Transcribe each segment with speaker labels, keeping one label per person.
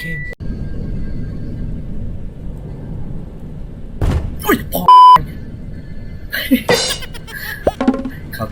Speaker 1: เคอุ้ยพอเขา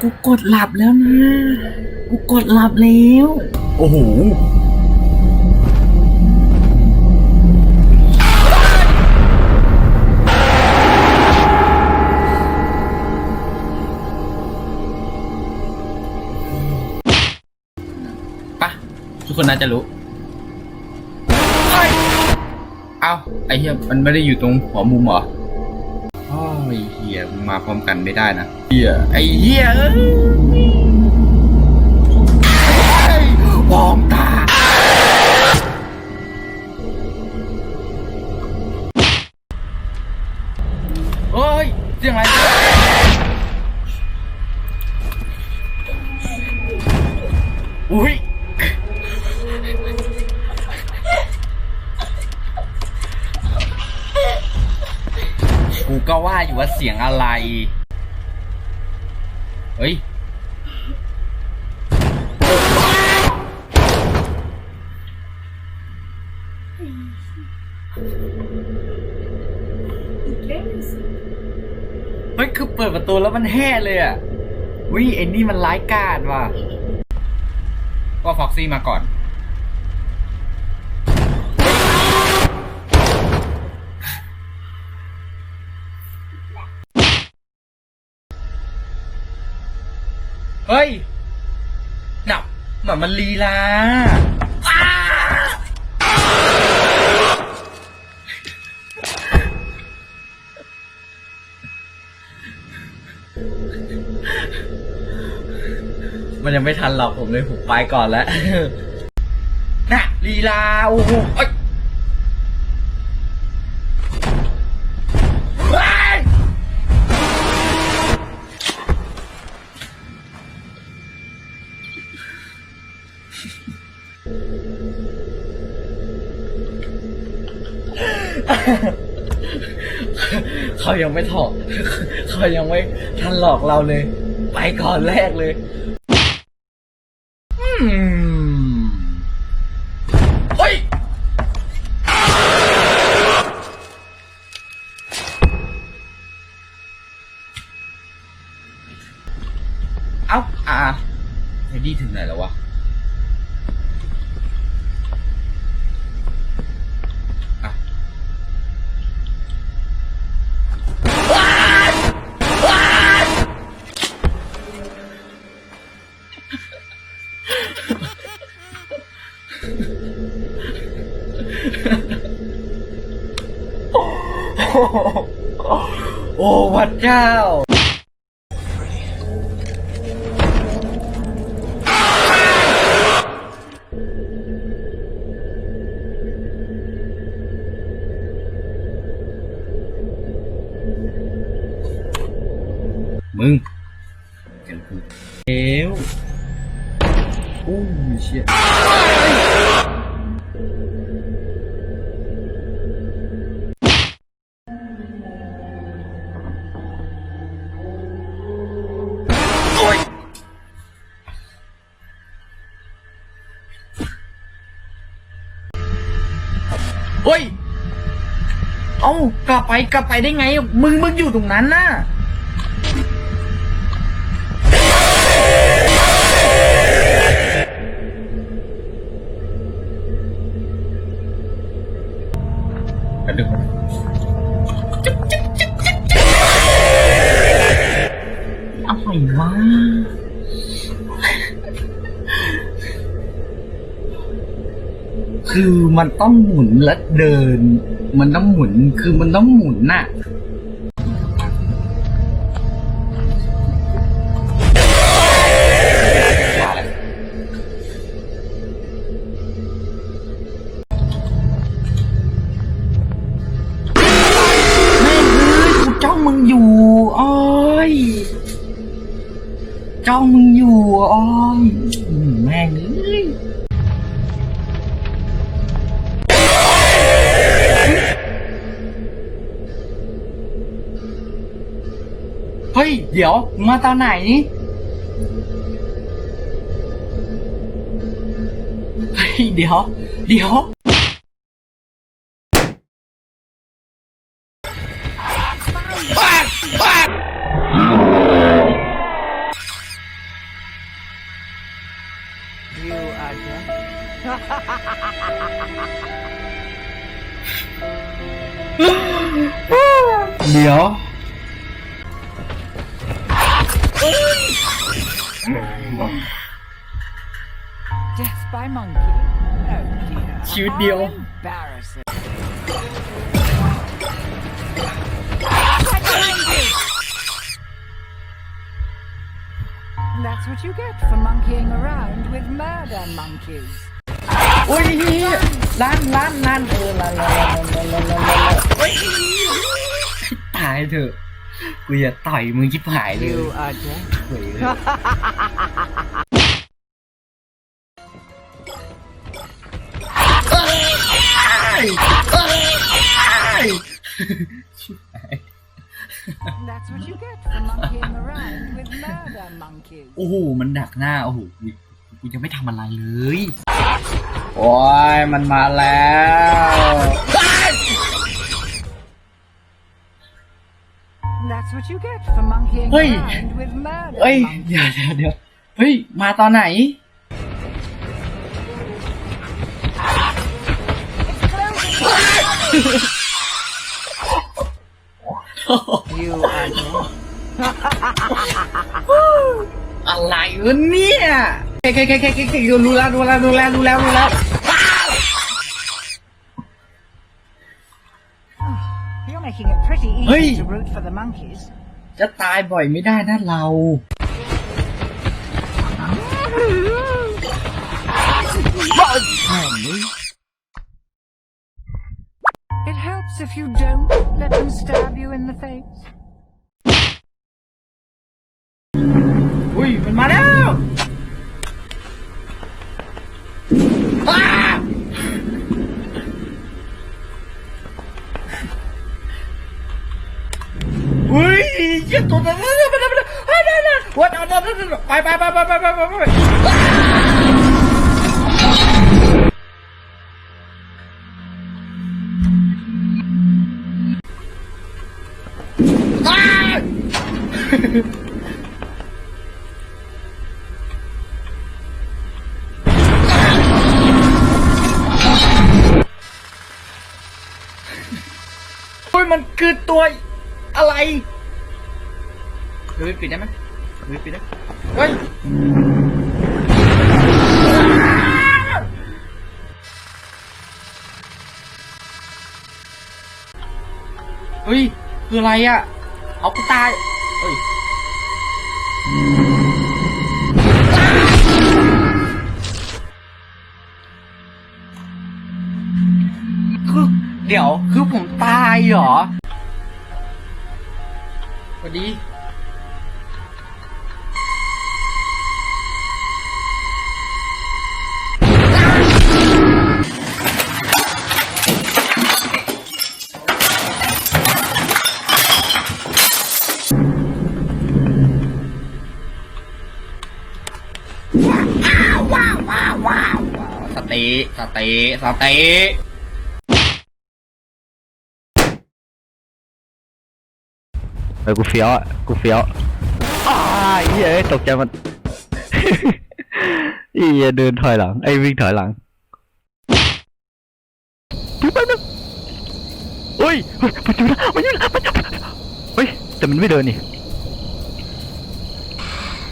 Speaker 1: กูกดหลับแล้วนะ กูกดหลับแล้ว โอ้โห คนน่าจะรู้ เอ้า ไอเฮียมันไม่ได้อยู่ตรงหัวมุมเหรออ้าวไอเฮียมาพร้อมกันไม่ได้นะเฮียไอเฮียเอ้ยเฮ้ยมองตาโอ้ยเสียงอะไร สียงอะไร เฮ้ยเฮ้ย คือเปิดประตูแล้วมันแห่เลยอะวิไอ้นี่มันร้ายกาจว่ะก็ฟ็อกซี่มาก่อน เฮ้ยหนับหนับมันลีลาอ้ามันยังไม่ทันหรอกผมเลยผมไปก่อนแล้ว น่ะลีลา โอ้โห เขายังไม่ถอกเขายังไม่ทันหลอกเราเลย ไปก่อนแรกเลยอืมเฮ้ยเอ้าอ่าไอ้ดีถึงไหนแล้ววะ โอ้พระเจ้า มึงเห็นกูเอว โอ้ยเชี่ยโอ้ยเฮ้ย เอ้ากลับไปกลับไปได้ไง มึงมึงอยู่ตรงนั้นน่ะกระ คือมันต้องหมุนและเดิน มันต้องหมุนคือมันต้องหมุนน่ะแม่เอ้ยกูจ้องมึงอยู่อ้อยจ้องมึงอยู่อ้อยอืมแม่งเอ้ย เฮ้ย เดี๋ยวมาตอนไหน เฮ้ย เดี๋ยว เดี๋ยว
Speaker 2: dear.
Speaker 1: ชีวิตเดียว
Speaker 2: How embarrassing. That's what you get for monkeying around with murder monkeys.
Speaker 1: โอ้ยล้านล้านล้านเออล้านล้านล้านล้านล้านล้านล้านโอ้ยตายเถอะกูอย่าต่อยมึงชิบหายเลย
Speaker 2: That's what you get for monkeying around with murder monkeys.
Speaker 1: โอ้โห มันดักหน้า โอ้โห กูกูยังไม่ทำอะไรเลย โอ้ย มันมาแล้ว
Speaker 2: That's what you get for monkeying
Speaker 1: Hey.
Speaker 2: around with murder
Speaker 1: เอ้ย
Speaker 2: monkeys.
Speaker 1: เดี๋ยวเดี๋ยวเดี๋ยวเฮ้ย มาตอนไหน
Speaker 2: You are dead.
Speaker 1: อะไรวะเนี่ยแค่แค่แค่แค่แค่แค่รู้แล้วรู้แล้วรู้แล้วรู้แล้วรู้แล้ว
Speaker 2: You're making it pretty easy to root for the monkeys.
Speaker 1: จะตายบ่อยไม่ได้นะเรา
Speaker 2: It if you don't let them stab you in the face.
Speaker 1: Uy, me mareo! ¡Ah! Uy, ya todo... ¡Ay, no, no! ¡Ay, no, no, no! ¡Ay, ay, ay, ay, ay, ay! มันคือตัวอะไรเฮ้ยปิดได้ไหมเฮ้ยปิดได้เฮ้ยเฮ้ย คืออะไรอะ เอากูตายเฮ้ย ผมตายเหรอสวัสดีว้าวว้าวว้าวว้าวสติสติสติ
Speaker 3: เออกูเฟี้ยวอะกูเฟี้ยวอ้ายเฮ้ยตกใจมันอีเหี้ยเดินถอยหลังไอ้ยวิ่งถอยหลังปุ๊บแป๊บนึงเฮ้ยเฮ้ยมันอยู่นะมันอยู่นะมันอยู่นะเฮ้ยแต่มันไม่เดินนี่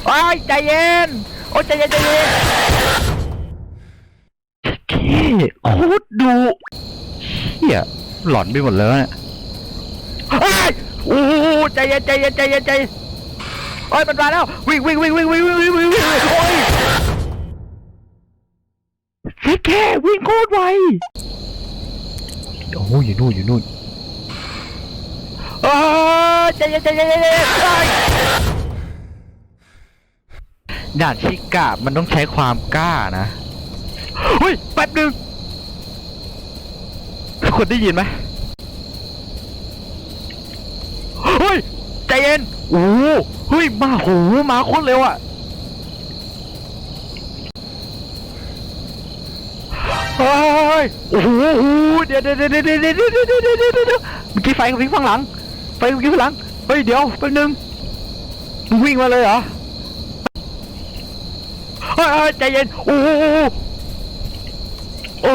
Speaker 3: โอ้ยใจเย็นโอ้ยใจเย็นใจเย็นเท่โคตรดุเฮียหลอนไปหมดแล้วเนี่ยเฮ้ย อ้โหใจเย็นใจเย็นใจเย็นใจเย็นโอ้ยมันมาแล้ววิ่งวิ่งวิ่งวิ่งวิ่งวิ่งวิ่งวิ่งวิ่งโอ้ยเฮ้ยแค่วิ่งโคตรไวโอ้โหอยู่นู่นอยู่นู่นเอ้ยใจเย็นใจเย็นใจเย็นเอ้ยด่านชิกะมันต้องใช้ความกล้านะเฮ้ยแป๊บหนึงทุกคนได้ยินไหม เฮ้ย ใจเย็นโอ้โหเฮ้ยมาโหมาโคตรเร็วอะเฮ้ยโอ้โหเดี๋ยวเดี๋ยวเดี๋ยวเดี๋ยวเดี๋ยวเดี๋ยวเดี๋ยวเดี๋ยวเดี๋ยวเดี๋ยวเดี๋ยวเมื่อกี้ไฟกับวิ่งข้างหลังไฟกับวิ่งข้างหลังเฮ้ยเดี๋ยวแป๊บนึงมึงวิ่งมาเลยเหรอเฮ้ยเฮ้ยใจเย็นโอ้โหโอ้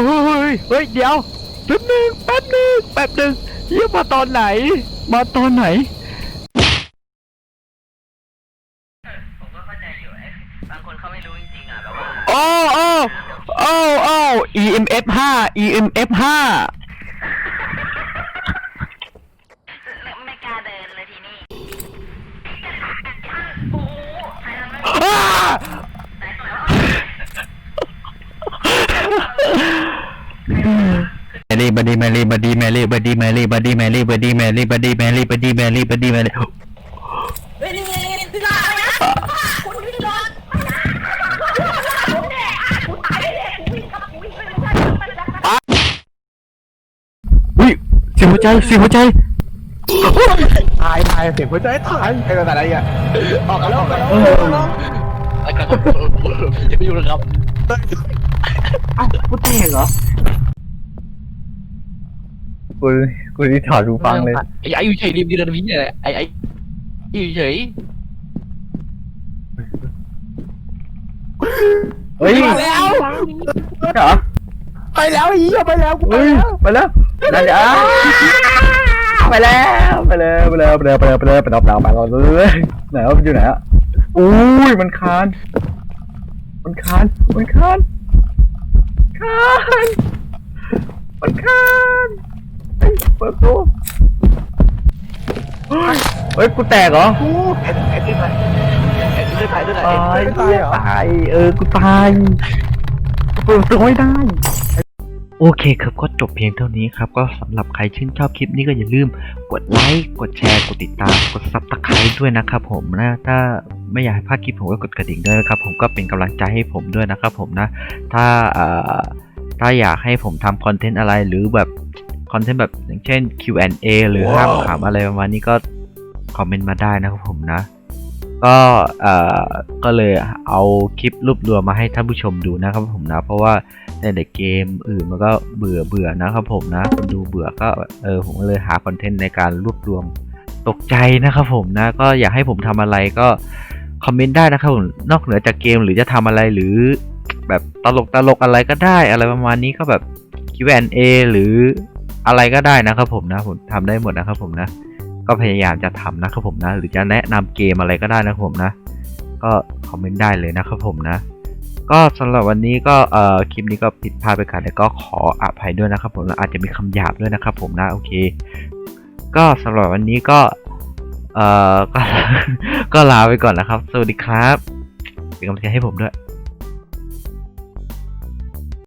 Speaker 3: ยเฮ้ยเดี๋ยวแป๊บนึงแป๊บนึงแป๊บนึงเยี่ยมาตอนไหน มาตอนไหน
Speaker 4: ผมก็เข้าใจอยู่ไอ้บางคนเขาไม่รู้จริงๆอะแบบว่า
Speaker 3: โอ้โอ้โอ้ โอ้ EMF 5 EMF 5
Speaker 4: ไม่กล้าเดินเลยทีนี้
Speaker 3: อ้าแมรี่บัดดี้แมรี่บัดดี้แมรี่บัดดี้แมรี่บัดดี้แมรี่บัดดี้แมรี่บัดดี้แมรี่บัดดี้แมรี่บัดดี้แมรี่
Speaker 5: เฮ้ยนี่ไงพี่ลาอะไรนะคุณพี่รอดผมเนี่ยกูตายเลยกูวิ่งครับกูวิ่งไม่ได้ไม่ได้ไม่ได้
Speaker 3: อุ้ย เสียงหัวใจเสียงหัวใจ
Speaker 6: ตายตายเสียงหัวใจตายไอ้อะไรอะออกแล้วออกแล้ว
Speaker 4: แล้วก็ผีจะอยู่นะครับ
Speaker 1: เอ้ากูแตกเหรอกูกูที่ถอดหูฟังเลย
Speaker 4: ไอ้ไอ้อยู่เฉยริมยืนพี่เนี่ยไอ้ไอ้อยู่เฉย
Speaker 1: เฮ้ย
Speaker 6: ไปแล้ว
Speaker 1: เหรอ
Speaker 6: ไปแล้วอีไปแล้วกูไป
Speaker 1: เฮ้ย
Speaker 6: แล้ว
Speaker 1: ไปแล้วนั่นเดี๋ยวอ้าไปแล้วไปแล้วไปแล้วไปแล้วไปแล้วไปแล้วไปแล้วไปแล้วไปแล้วเลยไหนวะมันอยู่ไหนอะอุ้ยมันคาน มันคานมันคานคานมันคานเฮ้ยเปิดตัวเฮ้ยเฮ้ยกูแตกเหรอ
Speaker 6: ไอ้ไอ้ที่ไหนไอ้ที่ไหนที่ไหน
Speaker 1: ตาย
Speaker 6: ไม่
Speaker 1: ตา
Speaker 6: ยเอ
Speaker 1: ตายเออกูตายกูเปิดประตัวไม่ได้
Speaker 3: โอเคครับก็จบเพียงเท่านี้ครับ ก็สำหรับใครชื่นชอบคลิปนี้ก็อย่าลืมกดไลค์กดแชร์กดติดตามกดซับสไครต์ด้วยนะครับผมนะถ้าไม่อยากให้พลาดคลิปผมก็กดกระดิ่งด้วยนะครับผมก็เป็นกำลังใจให้ผมด้วยนะครับผมนะ ถ้าถ้าอยากให้ผมทำคอนเทนต์อะไรหรือแบบคอนเทนต์แบบอย่างเช่น Q&A หรือห้ามถามอะไรประมาณนี้ก็คอมเมนต์มาได้นะครับผมนะ ก็เอ่อก็เลยเอาคลิปรวบรวมมาให้ท่านผู้ชมดูนะครับผมนะ เพราะว่าในแต่เกมอื่นมันก็เบื่อเบื่อนะครับผมนะคนดูเบื่อก็เออผมก็เลยหาคอนเทนต์ในการรวบรวมตกใจนะครับผมนะก็อยากให้ผมทำอะไรก็คอมเมนต์ได้นะครับผมนอกเหนือจากเกมหรือจะทำอะไรหรือ แบบตลกตลกอะไรก็ได้ อะไรประมาณนี้ก็แบบ Q&A หรืออะไรก็ได้นะครับผมนะผมทำได้หมดนะครับผมนะ ก็พยายามจะทำนะครับผมนะ หรือจะแนะนำเกมอะไรก็ได้นะครับผมนะ ก็คอมเมนต์ได้เลยนะครับผมนะ ก็สำหรับวันนี้ก็เอ่อคลิปนี้ก็ผิดพลาดไปกันแต่ก็ขออภัยด้วยนะครับผมและอาจจะมีคำหยาบด้วยนะครับผมนะโอเค ก็สำหรับวันนี้ก็เอ่อก็ก็ลาไปก่อนนะครับ สวัสดีครับเป็นกำลังใจให้ผมด้วย